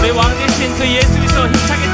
우리 왕 되신 그 예수께서 힘차게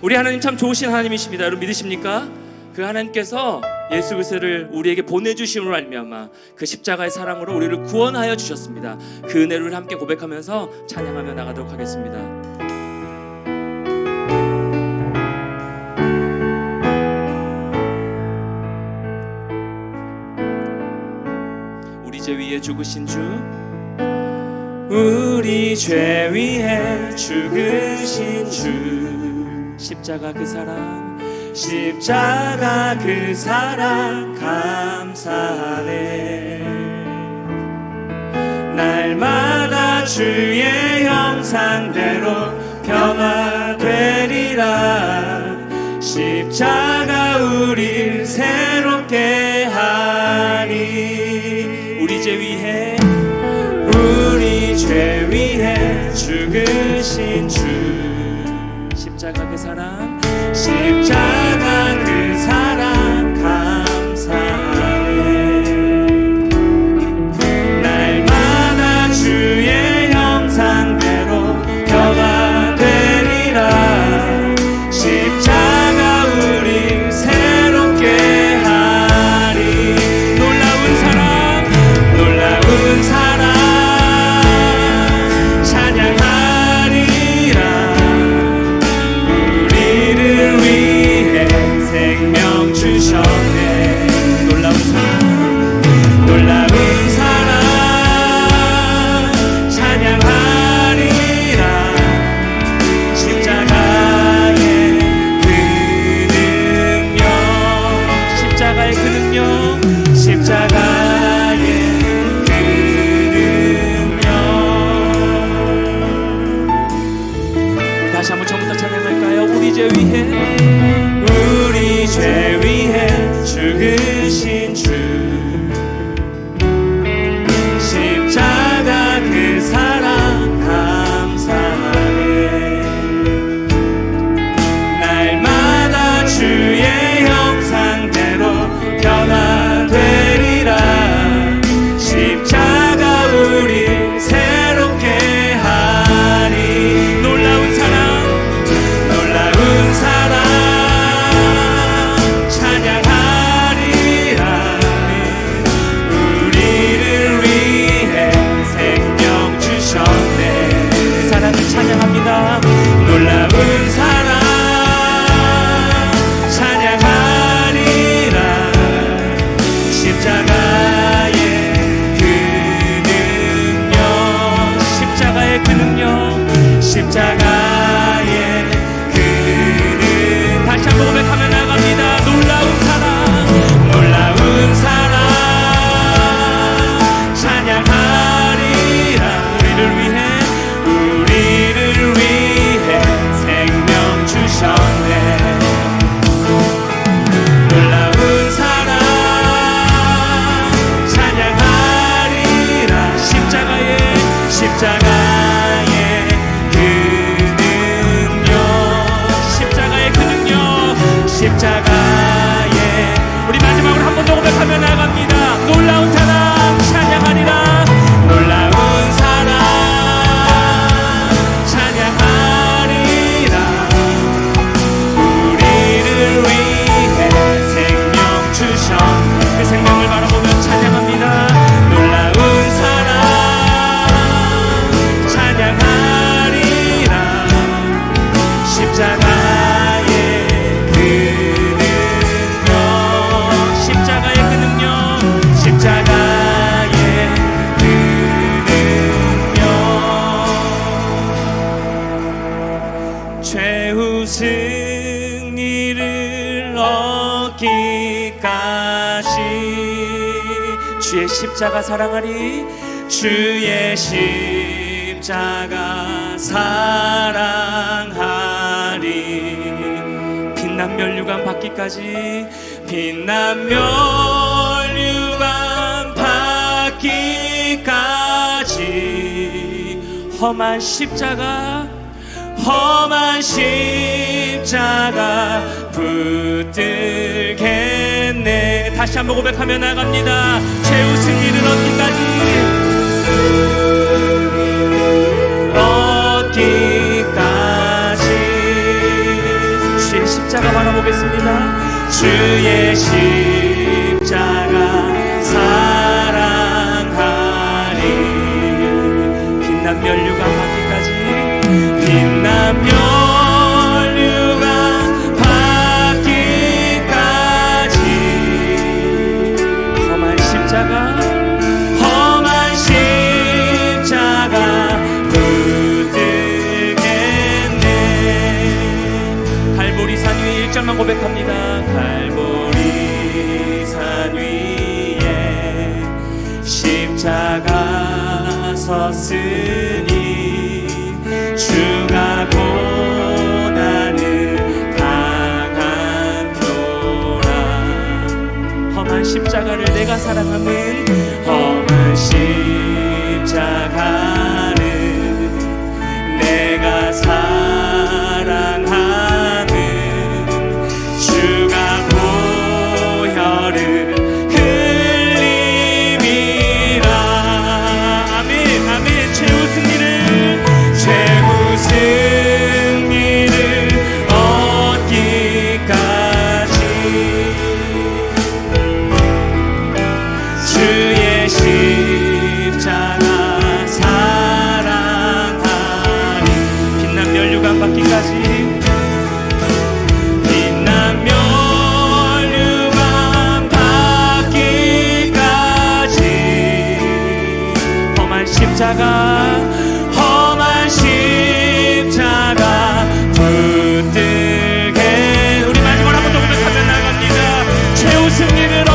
우리 하나님 참 좋으신 하나님이십니다. 여러분 믿으십니까? 그 하나님께서 예수 그리스도를 우리에게 보내 주심으로 말미암아 그 십자가의 사랑으로 우리를 구원하여 주셨습니다. 그 은혜를 함께 고백하면서 찬양하며 나가도록 하겠습니다. 우리 죄 위에 죽으신 주 우리 죄 위에 죽으신 주 십자가 그 사랑 십자가 그 사랑 감사하네. 날마다 주의 형상대로 변화되리라. 십자가 우릴 새롭게 하니 우리 죄 위해 우리 죄 위해 죽으신 주 십자가 그 사랑 십자가 그 놀라운 사랑 십자가 사랑하리? 주의 십자가 사랑하리. 빛난 멸류관 받기까지 빛난 멸류관 받기까지 험한 십자가 험한 십자가 붙들겠네. 다시 한번 고백하며 나갑니다. 최후 승리는 어디까지. 어디까지. 주의 십자가 바라보겠습니다. 주의 십자가 사랑하리. 빛난 면류가 고백합니다. 갈보리 산 위에 십자가 섰으니 주가 고난을 당한 교라 험한 십자가를 내가 사랑하는 singing it